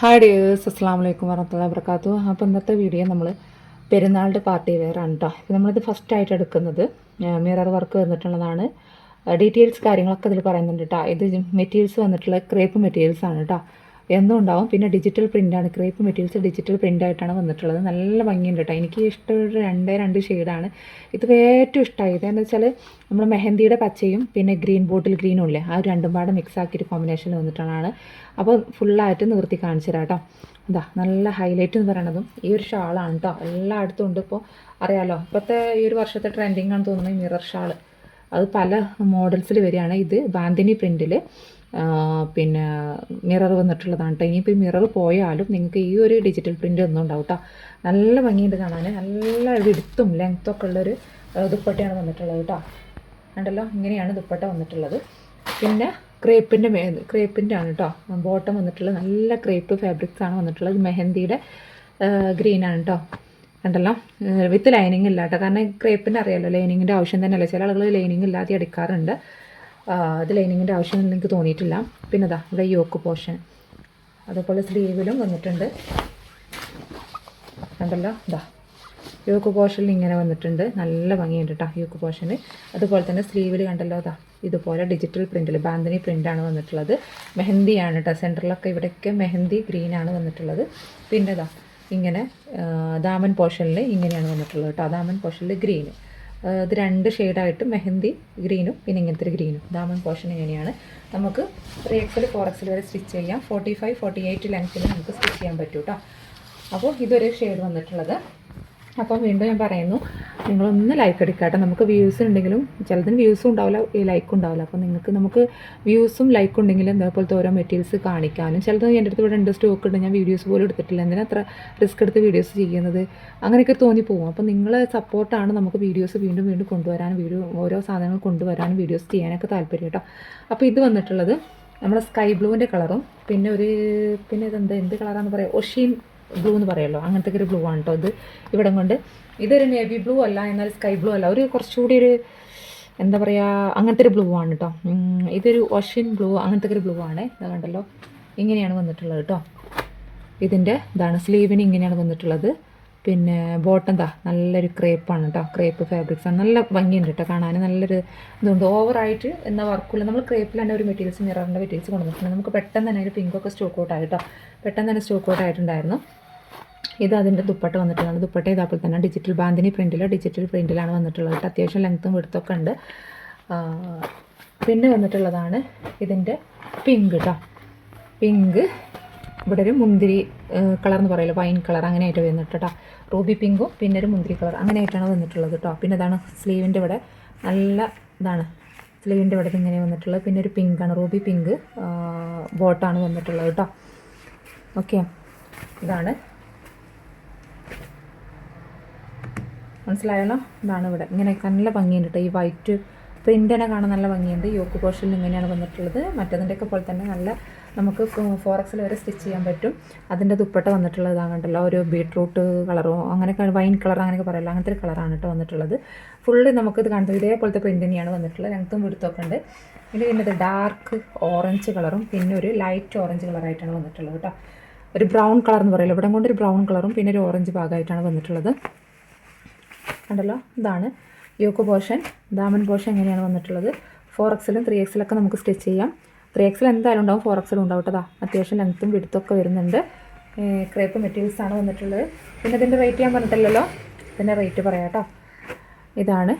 Hi dears അസ്സാം വലൈക്കും വറഹമുല്ല വർക്കാത്തു അപ്പോൾ ഇന്നത്തെ വീഡിയോ നമ്മൾ പെരുന്നാളിന്റെ പാർട്ടി വേറാണ് കേട്ടോ നമ്മളിത് ഫസ്റ്റ് ആയിട്ട് എടുക്കുന്നത്. മിറർ വർക്ക് വന്നിട്ടുള്ളതാണ്. ഡീറ്റെയിൽസ് കാര്യങ്ങളൊക്കെ ഇതിൽ പറയുന്നുണ്ട് കേട്ടോ ഇത് മെറ്റീരിയൽസ് വന്നിട്ടുള്ള ക്രേപ്പ് മെറ്റീരിയൽസ് ആണ് കേട്ടോ എന്നും ഉണ്ടാവും പിന്നെ ഡിജിറ്റൽ പ്രിന്റാണ് ക്രേപ്പ് മെറ്റീരിയൽസ് ഡിജിറ്റൽ പ്രിന്റ് ആയിട്ടാണ് വന്നിട്ടുള്ളത്. നല്ല ഭംഗിയുണ്ട് കേട്ടോ എനിക്ക് ഇഷ്ടമുള്ള രണ്ടേ രണ്ട് ഷെയ്ഡാണ് ഇത് ഏറ്റവും ഇഷ്ടമായി ഇതെന്ന് വെച്ചാൽ നമ്മൾ മെഹന്തിയുടെ പച്ചയും പിന്നെ ഗ്രീൻ ബോട്ടിൽ ഗ്രീനും ഇല്ലേ? ആ രണ്ടും പാടെ മിക്സ് ആക്കിയിട്ട് കോമ്പിനേഷൻ വന്നിട്ടാണ് അപ്പോൾ ഫുള്ളായിട്ട് നിവർത്തി കാണിച്ചു തരാം കേട്ടോ എന്താ നല്ല ഹൈലൈറ്റ് എന്ന് പറയണതും ഈ ഒരു ഷാളാണ് കേട്ടോ എല്ലായിടത്തും ഉണ്ട് ഇപ്പോൾ അറിയാമല്ലോ ഇപ്പോഴത്തെ ഈ ഒരു വർഷത്തെ ട്രെൻഡിങ് തോന്നുന്നത് മിറർ ഷാൾ അത് പല മോഡൽസിൽ വരികയാണ്. ഇത് ബാന്തിനി പ്രിന്റിൽ പിന്നെ മിറർ വന്നിട്ടുള്ളതാണ് കേട്ടോ ഇനിയിപ്പോൾ മിറർ പോയാലും നിങ്ങൾക്ക് ഈ ഒരു ഡിജിറ്റൽ പ്രിന്റ് ഒന്നും ഉണ്ടാവും കേട്ടോ നല്ല ഭംഗിയുണ്ട് കാണാൻ നല്ല വിടുത്തും ലെങ്ത്തൊക്കെ ഉള്ളൊരു ദുപ്പട്ടയാണ് വന്നിട്ടുള്ളത് കേട്ടോ കണ്ടല്ലോ? ഇങ്ങനെയാണ് ദുപ്പട്ട വന്നിട്ടുള്ളത്. പിന്നെ ക്രേപ്പിന്റെ മേ ക്രേപ്പിന്റെ ആണ് കേട്ടോ ബോട്ടം വന്നിട്ടുള്ളത് നല്ല ക്രേപ്പ് ഫാബ്രിക്സ് ആണ് വന്നിട്ടുള്ളത്. മെഹന്തിയുടെ ഗ്രീനാണ് കേട്ടോ കണ്ടല്ലോ? വിത്ത് ലൈനിങ് ഇല്ല കേട്ടോ കാരണം ക്രേപ്പിന്റെ അറിയാമല്ലോ ലൈനിങ്ങിന്റെ ആവശ്യം തന്നെയല്ല? ചില ആളുകൾ ലൈനിങ് ഇല്ലാതെ അടിക്കാറുണ്ട് ആ, അത് ലൈനിങ്ങിന്റെ ആവശ്യം എനിക്ക് തോന്നിയിട്ടില്ല. പിന്നെ അതാ ഇവിടെ യോക്ക് പോർഷൻ. അതുപോലെ സ്ലീവിലും വന്നിട്ടുണ്ട്. കണ്ടല്ലോ? ഇതാ യോക്ക് പോർഷനിൽ ഇങ്ങനെ വന്നിട്ടുണ്ട്. നല്ല ഭംഗിയുണ്ട് കേട്ടോ യോക്ക് പോർഷന്. അതുപോലെ തന്നെ സ്ലീവിൽ കണ്ടല്ലോ അതാ ഇതുപോലെ ഡിജിറ്റൽ പ്രിന്റിൽ ബാന്തിനി പ്രിന്റാണ് വന്നിട്ടുള്ളത്. മെഹന്തിയാണ് കേട്ടോ സെന്ററിലൊക്കെ ഇവിടെയൊക്കെ മെഹന്തി ഗ്രീനാണ് വന്നിട്ടുള്ളത്. പിന്നെ ഇതാ ഇങ്ങനെ ദാമൻ പോർഷനിൽ ഇങ്ങനെയാണ് വന്നിട്ടുള്ളത് കേട്ടോ ദാമൻ പോർഷനിൽ ഗ്രീന്. ഇത് രണ്ട് ഷെയ്ഡായിട്ട് മെഹന്തി ഗ്രീനും പിന്നെ ഇങ്ങനത്തെ ഒരു ഗ്രീനും. ദാമൻ പോർഷൻ ഇങ്ങനെയാണ്. നമുക്ക് ത്രീ എക്സിൽ ഫോർ എക്സിൽ വരെ സ്റ്റിച്ച് ചെയ്യാം. ഫോർട്ടി ഫൈവ് ഫോർട്ടി എയ്റ്റ് ലെങ്ത്തിൽ നമുക്ക് സ്റ്റിച്ച് ചെയ്യാൻ പറ്റും കേട്ടോ അപ്പോൾ ഇതൊരു ഷെയ്ഡ് വന്നിട്ടുള്ളത്. അപ്പം വീണ്ടും ഞാൻ പറയുന്നു നിങ്ങളൊന്ന് ലൈക്ക് എടുക്കാട്ടെ. നമുക്ക് വ്യൂസ് ഉണ്ടെങ്കിലും ചിലതിന് വ്യൂസും ഉണ്ടാവില്ല ഈ ലൈക്ക് ഉണ്ടാവില്ല. അപ്പോൾ നിങ്ങൾക്ക് നമുക്ക് വ്യൂസും ലൈക്കും ഉണ്ടെങ്കിൽ ഇതേപോലത്തെ ഓരോ മെറ്റീരിയൽസ് കാണിക്കാനും ചിലത് എന്റെ അടുത്ത് ഇവിടെ ഉണ്ട് സ്റ്റോക്ക് ഉണ്ട് ഞാൻ വീഡിയോസ് പോലും എടുത്തിട്ടില്ല. എന്തിനാ അത്ര റിസ്ക് എടുത്ത് വീഡിയോസ് ചെയ്യുന്നത്? അങ്ങനെയൊക്കെ തോന്നിപ്പോകും അപ്പോൾ നിങ്ങളെ സപ്പോർട്ടാണ് നമുക്ക് വീഡിയോസ് വീണ്ടും വീണ്ടും കൊണ്ടുവരാനും വീഡിയോ ഓരോ സാധനങ്ങൾ കൊണ്ടുവരാനും വീഡിയോസ് ചെയ്യാനൊക്കെ താല്പര്യം കേട്ടോ അപ്പോൾ ഇത് വന്നിട്ടുള്ളത് നമ്മുടെ സ്കൈ ബ്ലൂവിന്റെ കളറും പിന്നെ ഒരു പിന്നെ ഇതെന്താ എന്ത് കളറാണെന്ന് പറയാം? ഒഷീൻ ബ്ലൂ എന്ന് പറയുമല്ലോ അങ്ങനത്തെ ഒരു ബ്ലൂ ആണ് കേട്ടോ ഇത്. ഇവിടം കൊണ്ട് ഇതൊരു നേവി ബ്ലൂ അല്ല എന്നാൽ സ്കൈ ബ്ലൂ അല്ല. ഒരു കുറച്ചുകൂടി ഒരു എന്താ പറയുക അങ്ങനത്തെ ഒരു ബ്ലൂ ആണ് കേട്ടോ ഇതൊരു ഓഷ്യൻ ബ്ലൂ അങ്ങനത്തെ ഒരു ബ്ലൂ ആണ്. ഇതാ കണ്ടല്ലോ. ഇങ്ങനെയാണ് വന്നിട്ടുള്ളത് കേട്ടോ ഇതിന്റെ ഇതാണ് സ്ലീവിന് ഇങ്ങനെയാണ് വന്നിട്ടുള്ളത്. പിന്നെ ബോട്ടം എന്താ നല്ലൊരു ക്രേപ്പാണ് കേട്ടോ ക്രേപ്പ് ഫാബ്രിക്സ് ആണ്. നല്ല ഭംഗിയുണ്ട് കേട്ടോ കാണാൻ. നല്ലൊരു ഇതുണ്ട്. ഓവറായിട്ട് എന്ന വർക്കുള്ള നമ്മൾ ക്രേപ്പിൽ തന്നെ ഒരു മെറ്റീരിയൽസ് മിററിന്റെ മെറ്റീരിയൽസ് കൊണ്ടുവന്നിട്ടുണ്ട് നമുക്ക് പെട്ടെന്ന് തന്നെ പിങ്ക് പിങ്കൊക്കെ സ്റ്റോക്ക് ഔട്ട് ആയി കേട്ടോ പെട്ടെന്ന് തന്നെ സ്റ്റോക്ക് ഔട്ട് ആയിട്ടുണ്ടായിരുന്നു. ഇത് അതിന്റെ ദുപ്പട്ട വന്നിട്ടുള്ളത് ദുപ്പട്ട ഇതപ്പോൾ തന്നെ ഡിജിറ്റൽ ബാന്തിനി പ്രിന്റിലോ ഡിജിറ്റൽ പ്രിന്റിലാണ് വന്നിട്ടുള്ളത് അത്യാവശ്യം ലെങ്ത്തും വെടുത്തൊക്കെ ഉണ്ട്. പിന്നെ വന്നിട്ടുള്ളതാണ് ഇതിന്റെ പിങ്ക് കേട്ടോ പിങ്ക് ഇവിടെ ഒരു മുന്തിരി കളർ എന്ന് പറയുമല്ലോ വൈൻ കളർ അങ്ങനെ ആയിട്ട് വന്നിട്ട് കേട്ടോ റൂബി പിങ്കും പിന്നെ ഒരു മുന്തിരി കളർ അങ്ങനെ ആയിട്ടാണ് വന്നിട്ടുള്ളത് കേട്ടോ പിന്നെ ഇതാണ് സ്ലീവിന്റെ ഇവിടെ നല്ല ഇതാണ്. സ്ലീവിന്റെ ഇവിടെ ഇങ്ങനെ വന്നിട്ടുള്ളത്. പിന്നെ ഒരു പിങ്കാണ് റൂബി പിങ്ക് ബോട്ടാണ് വന്നിട്ടുള്ളത് കേട്ടോ ഓക്കെ ഇതാണ്. മനസ്സിലായല്ലോ? ഇതാണ് ഇവിടെ. ഇങ്ങനെ നല്ല ഭംഗിയുണ്ട് കേട്ടോ ഈ വൈറ്റ് പ്രിന്റ് തന്നെ കാണാൻ നല്ല ഭംഗിയുണ്ട്. യോക്ക് പോർഷനിൽ ഇങ്ങനെയാണ് വന്നിട്ടുള്ളത്. മറ്റതിന്റെയൊക്കെ പോലെ തന്നെ നല്ല നമുക്ക് ഫോറക്സിൽ വരെ സ്റ്റിച്ച് ചെയ്യാൻ പറ്റും. അതിന്റെ ദുപ്പട്ട വന്നിട്ടുള്ളതാണ് കണ്ടല്ലോ. ഒരു ബീട്രൂട്ട് കളറോ അങ്ങനെയൊക്കെ വൈൻ കളർ അങ്ങനെയൊക്കെ പറയല്ലോ. അങ്ങനത്തെ ഒരു കളറാണ് കേട്ടോ വന്നിട്ടുള്ളത്. ഫുള്ള് നമുക്കിത് കാണുന്നത് ഇതേപോലത്തെ പ്രിന്റ് തന്നെയാണ് വന്നിട്ടുള്ളത്. ലെങ്ത്തും വിടുത്തൊക്കെ ഉണ്ട്. പിന്നെ പിന്നെ ഡാർക്ക് ഓറഞ്ച് കളറും പിന്നെ ഒരു ലൈറ്റ് ഓറഞ്ച് കളറായിട്ടാണ് വന്നിട്ടുള്ളത് കേട്ടോ. ഒരു ബ്രൗൺ കളർ എന്ന് പറയല്ലോ. ഇവിടെ കൊണ്ട് ഒരു ബ്രൗൺ കളറും പിന്നെ ഒരു ഓറഞ്ച് ഭാഗമായിട്ടാണ് വന്നിട്ടുള്ളത്. കണ്ടല്ലോ? ഇതാണ്. യോക്ക് പോർഷൻ ദാമൻ പോർഷൻ എങ്ങനെയാണ് വന്നിട്ടുള്ളത്? ഫോർ എക്സിലും ത്രീ എക്സിലൊക്കെ നമുക്ക് സ്റ്റിച്ച് ചെയ്യാം. ത്രീ എക്സിൽ എന്തായാലും ഉണ്ടാവും ഫോർ എക്സിലും ഉണ്ടാവും കേട്ടോ അത്യാവശ്യം ലെങ്ത്തും വിടുത്തൊക്കെ വരുന്നുണ്ട്. ക്രേപ്പ് മെറ്റീരിയൽസ് ആണ് വന്നിട്ടുള്ളത്. പിന്നെ ഇതിന്റെ റേറ്റ് ഞാൻ പറഞ്ഞിട്ടില്ലല്ലോ? ഇതിന്റെ റേറ്റ് പറയാം കേട്ടോ. ഇതാണ്.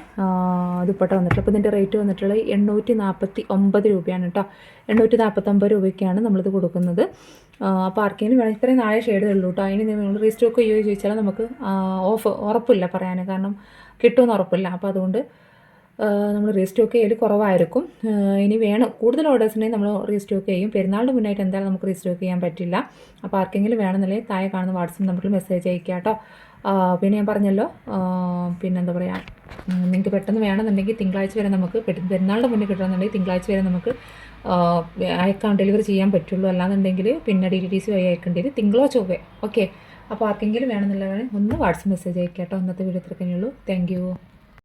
ദുപ്പട്ട വന്നിട്ടുള്ളത്. അപ്പോൾ ഇതിന്റെ റേറ്റ് വന്നിട്ടുള്ളത് എണ്ണൂറ്റി നാൽപ്പത്തി ഒമ്പത് രൂപയാണ് കേട്ടോ എണ്ണൂറ്റി നാൽപ്പത്തൊമ്പത് രൂപയ്ക്കാണ് നമ്മളിത് കൊടുക്കുന്നത്. അപ്പോൾ ആർക്കെങ്കിലും വേണം ഇത്രയും നാളെ ഷെയ്ഡ് ഉള്ളൂ കേട്ടോ അതിന് നിങ്ങൾ റീസ്റ്റോക്ക് ചെയ്യുകയോ ചോദിച്ചാൽ നമുക്ക് ഓഫ് ഉറപ്പില്ല പറയാൻ കാരണം കിട്ടുമെന്ന് ഉറപ്പില്ല. അപ്പോൾ അതുകൊണ്ട് നമ്മൾ റീസ്റ്റോക്ക് ചെയ്യൽ കുറവായിരിക്കും. ഇനി വേണം. കൂടുതൽ ഓർഡേഴ്സിനെയും നമ്മൾ റീസ്റ്റോക്ക് ചെയ്യും. പെരുന്നാളിന് മുന്നായിട്ട് എന്തായാലും നമുക്ക് റീസ്റ്റോക്ക് ചെയ്യാൻ പറ്റില്ല. അപ്പോൾ ആർക്കെങ്കിലും വേണമെന്നുണ്ടെങ്കിൽ താഴെ കാണുന്ന വാട്സപ്പ് നമ്പറിൽ മെസ്സേജ് അയക്കാം കേട്ടോ പിന്നെ ഞാൻ പറഞ്ഞല്ലോ പിന്നെന്താ പറയുക നിങ്ങൾക്ക് പെട്ടെന്ന് വേണമെന്നുണ്ടെങ്കിൽ തിങ്കളാഴ്ച വരെ നമുക്ക് പെരുന്നാളിന്റെ മുന്നേ കിട്ടണമെന്നുണ്ടെങ്കിൽ തിങ്കളാഴ്ച വരെ നമുക്ക് അയക്കാൻ ഡെലിവറി ചെയ്യാൻ പറ്റുള്ളൂ. അല്ലാന്നുണ്ടെങ്കിൽ പിന്നെ ഡി ഡി ടി സി വഴി അയക്കേണ്ടി വരും. തിങ്കളോ ചൊവ്വേ ഓക്കെ അപ്പോൾ ആർക്കെങ്കിലും വേണമെന്നുള്ളവരെ ഒന്ന് വാട്സപ്പ് മെസ്സേജ് അയക്കാം കേട്ടോ. ഇന്നത്തെ വീഡിയോ ഇത്രയൊക്കെ ഉള്ളൂ. Thank you